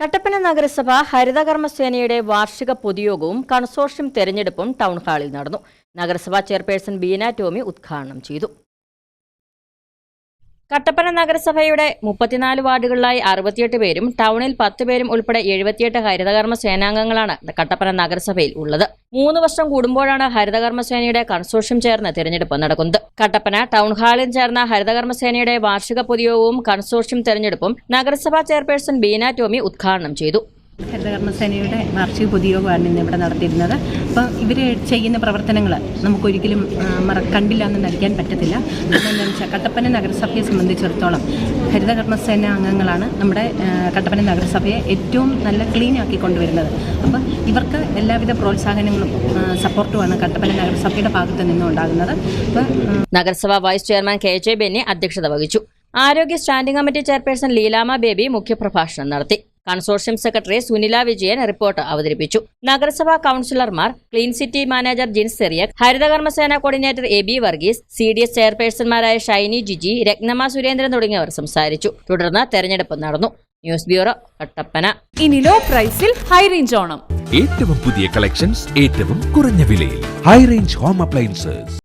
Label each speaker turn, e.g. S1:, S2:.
S1: കട്ടപ്പന നഗരസഭ ഹരിതകർമ്മസേനയുടെ വാർഷിക പൊതുയോഗവും കൺസോർഷ്യം തെരഞ്ഞെടുപ്പും ടൗൺ ഹാളിൽ നടന്നു. നഗരസഭാ ചെയർപേഴ്സൺ ബീന ടോമി ഉദ്ഘാടനം ചെയ്തു. കട്ടപ്പന നഗരസഭയുടെ മുപ്പത്തിനാല് വാർഡുകളിലായി അറുപത്തിയെട്ട് പേരും ടൗണിൽ പത്ത് പേരും ഉൾപ്പെടെ എഴുപത്തിയെട്ട് ഹരിതകർമ്മ സേനാംഗങ്ങളാണ് കട്ടപ്പന നഗരസഭയിൽ ഉള്ളത്. മൂന്ന് വർഷം കൂടുമ്പോഴാണ് ഹരിതകർമ്മ സേനയുടെ കൺസോർഷ്യം ചേർന്ന് തിരഞ്ഞെടുപ്പ് നടക്കുന്നത്. കട്ടപ്പന ടൗൺ ഹാളിൽ ചേർന്ന ഹരിതകർമ്മ സേനയുടെ വാർഷിക പൊതുയോഗവും കൺസോർഷ്യം തെരഞ്ഞെടുപ്പും നഗരസഭാ ചെയർപേഴ്സൺ ബീന ടോമി ഉദ്ഘാടനം ചെയ്തു.
S2: ഹരിതകർമ്മസേനയുടെ വാർഷിക പൊതുയോഗമാണ് ഇന്ന് ഇവിടെ നടത്തിയിരുന്നത്. അപ്പം ഇവർ ചെയ്യുന്ന പ്രവർത്തനങ്ങൾ നമുക്കൊരിക്കലും മറ കണ്ടില്ല എന്ന് നടിക്കാൻ പറ്റത്തില്ല. കാരണം കട്ടപ്പന നഗരസഭയെ സംബന്ധിച്ചിടത്തോളം ഹരിതകർമ്മസേന അംഗങ്ങളാണ് നമ്മുടെ കട്ടപ്പന നഗരസഭയെ ഏറ്റവും നല്ല ക്ലീൻ ആക്കി കൊണ്ടുവരുന്നത്. അപ്പോൾ ഇവർക്ക് എല്ലാവിധ പ്രോത്സാഹനങ്ങളും സപ്പോർട്ടുമാണ് കട്ടപ്പന നഗരസഭയുടെ ഭാഗത്ത് നിന്നും ഉണ്ടാകുന്നത്
S1: നഗരസഭാ vice chairman K J Benny അധ്യക്ഷത വഹിച്ചു. ആരോഗ്യ standing committee chairperson Leelamma Baby മുഖ്യപ്രഭാഷണം നടത്തി. Consortium secretary Sunila Vijayan report അവതരിപ്പിച്ചു. നഗരസഭാ കൌൺസിലർമാർ clean city manager Jins Cyriac Haritha Karma Sena coordinator A B Varghese C D S ചെയർപേഴ്സൺമാരായ Shiny Jiji Rathnamma Surendran തുടങ്ങിയവർ സംസാരിച്ചു. തുടർന്ന് തെരഞ്ഞെടുപ്പ് നടന്നു. News bureau Kattappana.
S3: ഇനി ലോ പ്രൈസിൽ ഹൈ റേഞ്ച് ഓണം.
S4: ഏറ്റവും പുതിയ കളക്ഷൻസ് ഏറ്റവും കുറഞ്ഞ വിലയിൽ. High range home appliances.